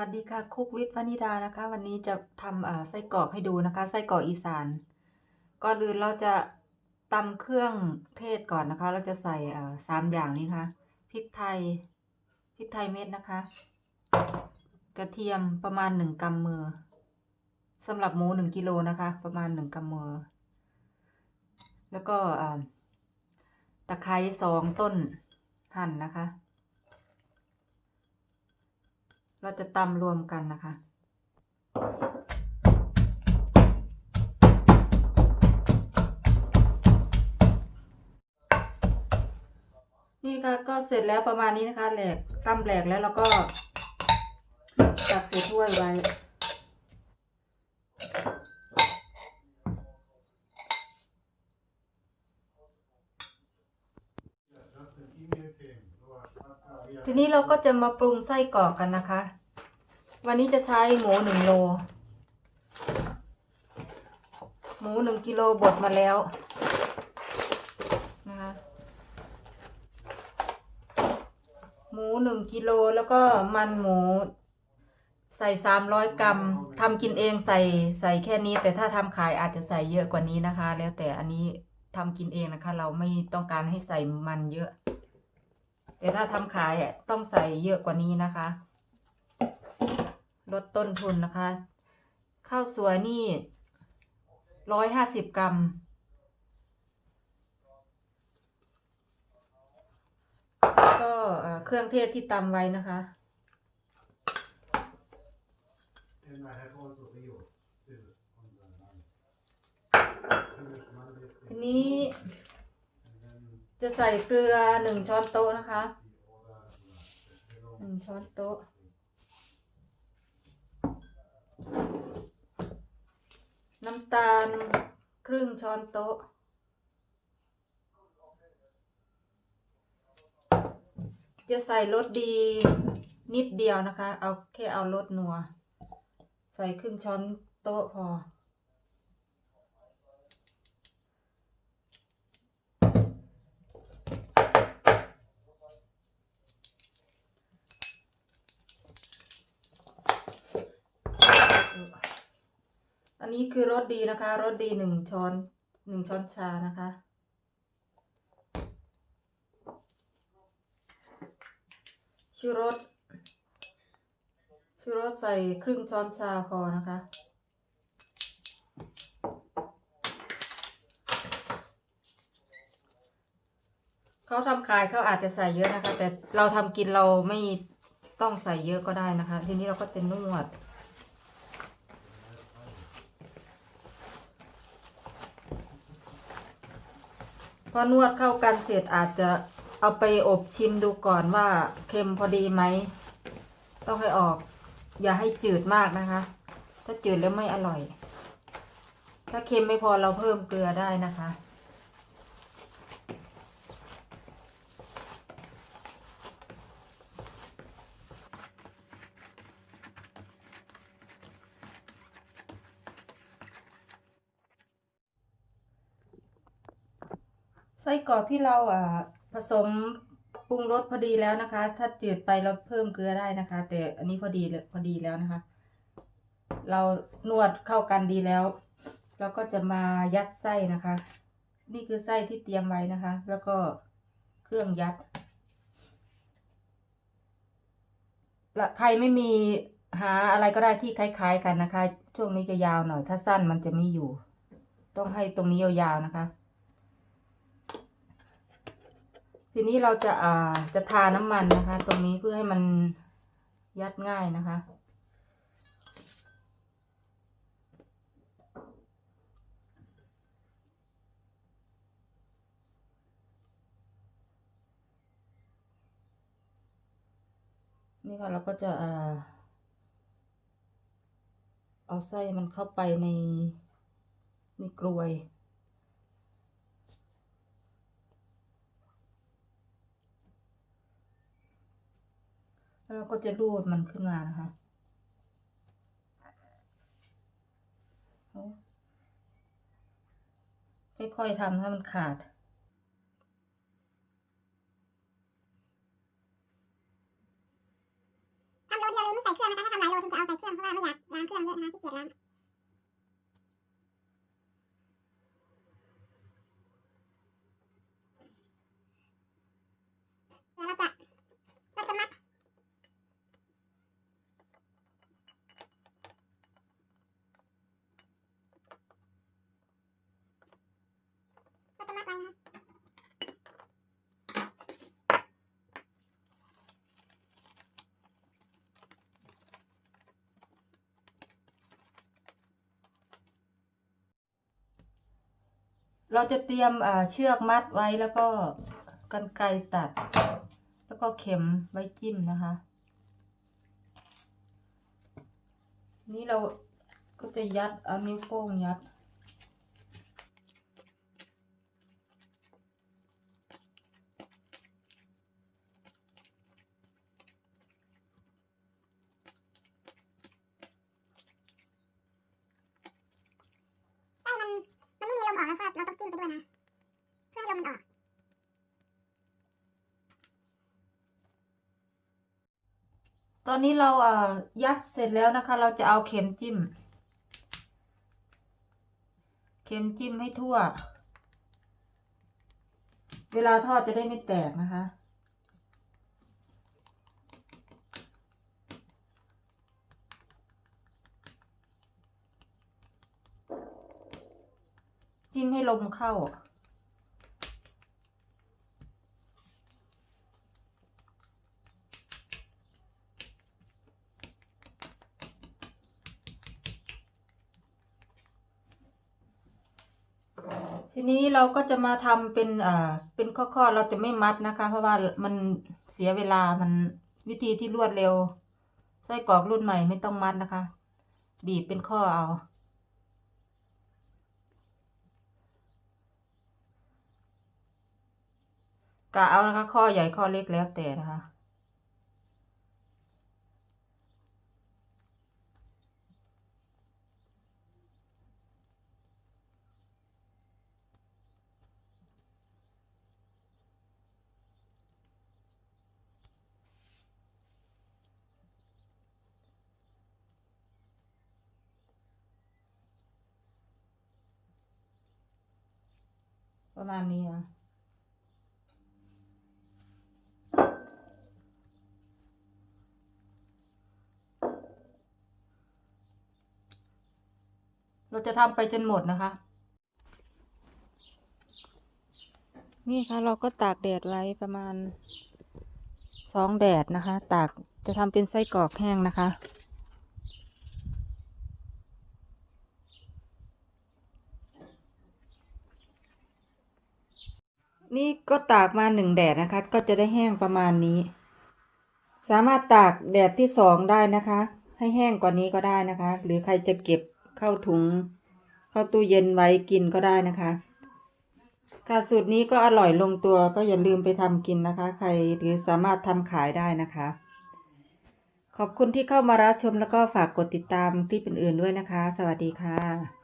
วัสดีค่ะคุกวิทย์วนิดานะคะ วันนี้จะทำอ่าไส้กรอกให้ดูนะคะไส้กรอกอีสานก่อนอื่นเราจะตำเครื่องเทศก่อนนะคะ เราจะใส่อ่าสามอย่างนี้นะคะพริกไทยพริกไทยเม็ดนะคะ กระเทียมประมาณหนึ่งกำมือสำหรับหมูหนึ่งกิโลนะคะ ประมาณหนึ่งกำมือ แล้วก็อ่าตะไคร้สองต้นหั่นนะคะ เราจะตำรวมกันนะคะ นี่ค่ะก็เสร็จแล้วประมาณนี้นะคะแหลกตำแหลกแล้วเราก็ตักใส่ถ้วยไว้ ทีนี้เราก็จะมาปรุงไส้กรอกกันนะคะ วันนี้จะใช้หมูหนึ่งโล หมูหนึ่งกิโลบดมาแล้วนะคะหมูหนึ่งกิโลแล้วก็มันหมูใส่สามร้อยกรัมทำกินเองใส่ใส่แค่นี้ แต่ถ้าทำขายอาจจะใส่เยอะกว่านี้นะคะ แล้วแต่อันนี้ทำกินเองนะคะ เราไม่ต้องการให้ใส่มันเยอะ แต่ถ้าทำขายต้องใส่เยอะกว่านี้นะคะ ลดต้นทุนนะคะ ข้าวสวยนี่ร้อยห้าสิบกรัม ก็เครื่องเทศที่ตำไว้นะคะ En det จะใส่เกลือหนึ่งช้อนโต๊ะนะคะหนึ่งช้อนโต๊ะ น้ำตาลครึ่งช้อนโต๊ะ จะใส่รสดีนิดเดียวนะคะ เอาแค่เอารสนัว ใส่ครึ่งช้อนโต๊ะพอ อั นนี้คือรสดีนะคะรสดีหนึ่งช้อนหนึ่งช้อนชานะคะ ชูรสชูรสใส่ครึ่งช้อนชาพอนะคะ เขาทำขายเขาอาจจะใส่เยอะนะคะ แต่เราทำกินเราไม่ต้องใส่เยอะก็ได้นะคะ ทีนี้เราก็จะนวด พอนวดเข้ากันเสร็จอาจจะเอาไปอบชิมดูก่อนว่าเค็มพอดีไหม ต้องให้ออก อย่าให้จืดมากนะคะ ถ้าจืดแล้วไม่อร่อย ถ้าเค็มไม่พอเราเพิ่มเกลือได้นะคะ ส้กรอกที่เราผสมปรุงรสพอดีแล้วนะคะ ถ้าจืดไปเราเพิ่มเกลือได้นะคะ แต่อันนี้พอดีเลยพอดีแล้วนะคะ เรานวดเข้ากันดีแล้ว เราก็จะมายัดไส้นะคะ นี่คือไส้ที่เตรียมไว้นะคะ แล้วก็เครื่องยัดใครไม่มีหาอะไรก็ได้ที่คล้าย ๆ กันนะคะ ช่วงนี้จะยาวหน่อย ถ้าสั้นมันจะไม่อยู่ ต้องให้ตรงนี้ยาวๆนะคะ ทีนี้เราจะอ่าจะทาน้ำมันนะคะ ตรงนี้เพื่อให้มันยัดง่ายนะคะ นี่ค่ะเราก็จะอ่าเอาไส้มันเข้าไปในในกรวย แล้ว เราก็จะรูดมันขึ้นมานะคะค่อยๆทำให้มันขาด ทำโลเดียวเลยไม่ใส่เครื่องนะคะ ถ้าทำหลายโลถึงจะเอาใส่เครื่อง เพราะว่าไม่อยากล้างเครื่องเยอะนะคะขี้เกียจล้างเดี๋ยวเราจะเราจะมัดเราจะมัดไว้นะคะ เราจะเตรียมเชือกมัดไว้แล้วก็กรรไกรตัด แล้วก็เข็มไว้จิ้มนะคะ นี่เราก็จะยัดเอานิ้วโป้งยัด ใช่มัน มันไม่มีลมออกนะเพราะเราต้องจิ้มไปด้วยนะ เพื่อให้ลมมันออก ตอนนี้เราเอ่อยัดเสร็จแล้วนะคะ เราจะเอาเข็มจิ้ม เข็มจิ้มให้ทั่ว เวลาทอดจะได้ไม่แตกนะคะจิ้มให้ลมเข้า ทีนี้เราก็จะมาทำเป็นอ่าเป็นข้อๆเราจะไม่มัดนะคะ เพราะว่ามันเสียเวลามันวิธีที่รวดเร็วไส้กรอกรุ่นใหม่ไม่ต้องมัดนะคะ บีบเป็นข้อเอา กะเอานะคะ ข้อใหญ่ข้อเล็กแล้วแต่นะคะ ประมาณนี้อะเราจะทำไปจนหมดนะคะ นี่ค่ะเราก็ตากแดดไว้ประมาณสองแดดนะคะ ตากจะทำเป็นไส้กรอกแห้งนะคะ นี่ก็ตากมาหนึ่งแดดนะคะ ก็จะได้แห้งประมาณนี้ สามารถตากแดดที่สองได้นะคะ ให้แห้งกว่านี้ก็ได้นะคะ หรือใครจะเก็บเข้าถุง เข้าตู้เย็นไว้กินก็ได้นะคะค่ะสูตรนี้ก็อร่อยลงตัวก็อย่าลืมไปทำกินนะคะ ใครหรือสามารถทำขายได้นะคะ ขอบคุณที่เข้ามารับชมแล้วก็ฝากกดติดตามคลิปอื่นๆด้วยนะคะ สวัสดีค่ะ